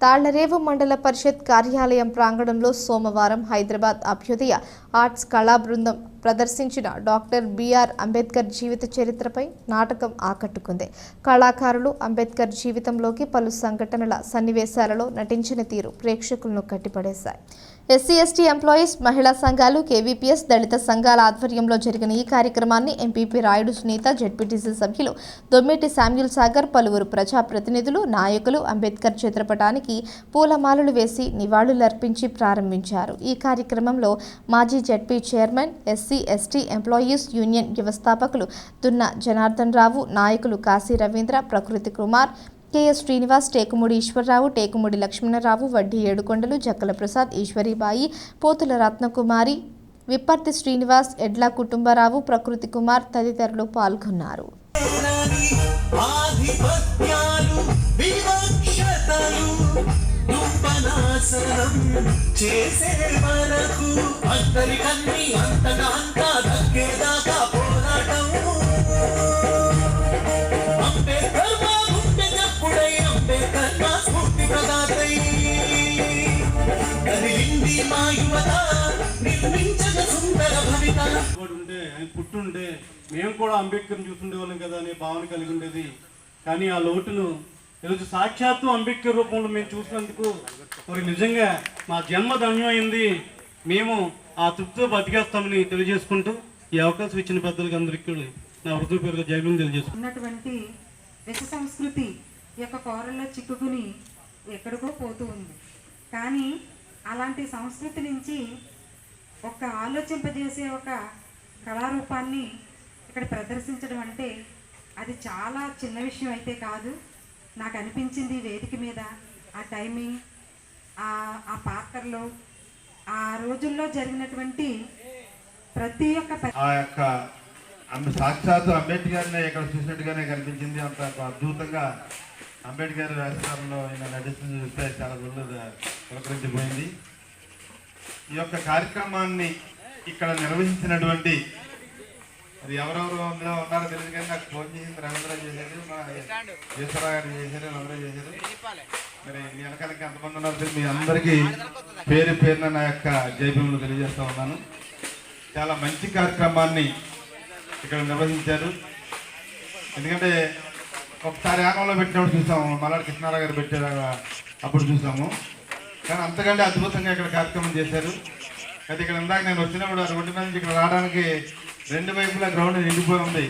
తాళ్ళరేవు మండల పరిషత్ కార్యాలయం ప్రాంగణంలో సోమవారం హైదరాబాద్ అభ్యుదయ ఆర్ట్స్ కళా బృందం ప్రదర్శించిన డాక్టర్ బిఆర్ అంబేద్కర్ జీవిత చరిత్రపై నాటకం ఆకట్టుకుంది. కళాకారులు అంబేద్కర్ జీవితంలోకి పలు సంఘటనల సన్నివేశాలలో నటించిన తీరు ప్రేక్షకులను కట్టిపడేశాయి. ఎస్సీ ఎస్టీ ఎంప్లాయీస్ మహిళా సంఘాలు కేవీపీఎస్ దళిత సంఘాల ఆధ్వర్యంలో జరిగిన ఈ కార్యక్రమాన్ని ఎంపీపీ రాయుడు సునీత జెడ్పీటీసీ సభ్యులు దొమ్మిటి శామ్యుల్ సాగర్ పలువురు ప్రజాప్రతినిధులు నాయకులు అంబేద్కర్ చిత్రపటానికి పూలమాలలు వేసి నివాళులర్పించి ప్రారంభించారు. ఈ కార్యక్రమంలో మాజీ ZP chairman SC ST employees union వ్యవస్థాపకులు దున్న జనార్దన్ రావు నాయకులు కాశీ రవీంద్ర ప్రకృతి కుమార్ కెఎస్ శ్రీనివాస్ టేకుముడి ఈశ్వరరావు టేకుముడి లక్ష్మణరావు వడ్డీ ఏడుకొండలు జక్కల ప్రసాద్ ఈశ్వరీబాయి పోతుల రత్నకుమారి విప్పర్తి శ్రీనివాస్ ఎడ్ల కుటుంబరావు ప్రకృతి కుమార్ తదితరులు పాల్గొన్నారు. ఆధిపత్యాలు దుంపనాశనం చేసే వరకు అందరికన్నీ అంతగా అంతా దక్కేదాకా పోరాటం. అంబేద్కర్ మా చెప్పుడై అంబేద్కర్ మా స్ఫూర్తి ప్రదాతై. కదిలింది మా యువత నిర్మించక సుందర భవిత. ఉండే ఉంటే ఆయన పుట్టుంటే మేము కూడా అంబేద్కర్ని చూస్తుండేవాళ్ళం కదా అనే భావన కలిగి ఉండేది. కానీ ఆ లోటును ఈరోజు సాక్షాత్తు అంబేద్కర్ రూపంలో మేము చూసినందుకు మరి నిజంగా మా జన్మ ధన్యమైంది మేము ఆ తృప్తితో బతికేస్తామని తెలియజేసుకుంటూ ఈ అవకాశం ఇచ్చిన పెద్దలకి అందరికీ నా హృదయపూర్వక జైలు తెలియజేసుకుంటాను విష సంస్కృతి ఈ యొక్క కోరల్లో చిక్కుకుని ఎక్కడికో పోతూ ఉంది. కానీ అలాంటి సంస్కృతి నుంచి ఒక ఆలోచింపజేసే ఒక కళారూపాన్ని ఇక్కడ ప్రదర్శించడం అంటే అది చాలా చిన్న విషయం అయితే కాదు. నాకు అనిపించింది వేదిక మీద. ఆ టైమింగ్ ఆ ఆ పాత్రలు ఆ రోజుల్లో జరిగినటువంటి ప్రతి ఒక్క ఆ యొక్క సాక్షాత్ సాక్షాత్తు అంబేద్కర్ని ఇక్కడ చూసినట్టుగానే కనిపించింది. అంత అద్భుతంగా అంబేద్కర్ వేషధారంలో ఆయన నటిస్తుంది చూస్తే చాలా రోజులు పులకరించిపోయింది. ఈ యొక్క కార్యక్రమాన్ని ఇక్కడ నిర్వహించినటువంటి అది ఎవరెవరు అందులో ఉన్నారో తెలియదు కానీ నాకు ఫోన్ చేసింది రవీంద్ర చేశారు? మా ఈశ్వరరావు గారు చేశారు అందరూ చేశారు? మరి మీ వెనకాలకి ఎంతమంది ఉన్నారో. మీ అందరికీ పేరు పేరున నా యొక్క జైభీములు తెలియజేస్తా ఉన్నాను. చాలా మంచి కార్యక్రమాన్ని ఇక్కడ నిర్వహించారు. ఎందుకంటే ఒకసారి యానంలో పెట్టినప్పుడు చూసాము మల్లాడి కృష్ణారావు గారు పెట్టారు అప్పుడు చూసాము. కానీ అంతకంటే అద్భుతంగా ఇక్కడ కార్యక్రమం చేశారు. అయితే ఇక్కడ ఇందాక నేను వచ్చినప్పుడు రోడ్డు మీద నుంచి ఇక్కడ రావడానికి రెండు వైపులా గ్రౌండ్ నిండిపోయి ఉంది.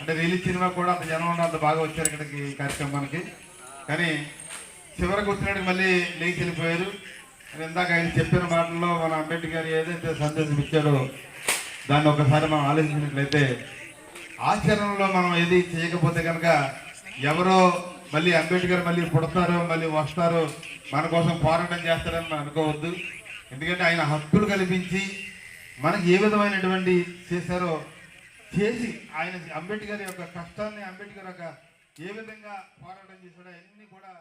అంటే రిలీజ్ సినిమా కూడా అంత జనం ఉన్న అంత బాగా వచ్చారు ఇక్కడికి కార్యక్రమానికి. కానీ చివరికి వచ్చినట్టు మళ్ళీ లేచి వెళ్ళిపోయారు. ఇందాక ఆయన చెప్పిన మాటల్లో మన అంబేద్కర్ ఏదైతే సందేశం ఇచ్చాడో దాన్ని ఒకసారి మనం ఆలోచించినట్లయితే ఆచరణలో మనం ఏది చేయకపోతే కనుక ఎవరో మళ్ళీ అంబేద్కర్ మళ్ళీ పుడతారో మళ్ళీ వస్తారో మన కోసం పోరాటం చేస్తారని మనం అనుకోవద్దు. ఎందుకంటే ఆయన హక్కులు కల్పించి మనకి ఏ విధమైనటువంటి చేశారో చేసి ఆయన అంబేద్కర్ యొక్క కష్టాన్ని అంబేద్కర్ యొక్క ఏ విధంగా పోరాటం చేశాడో అన్నీ కూడా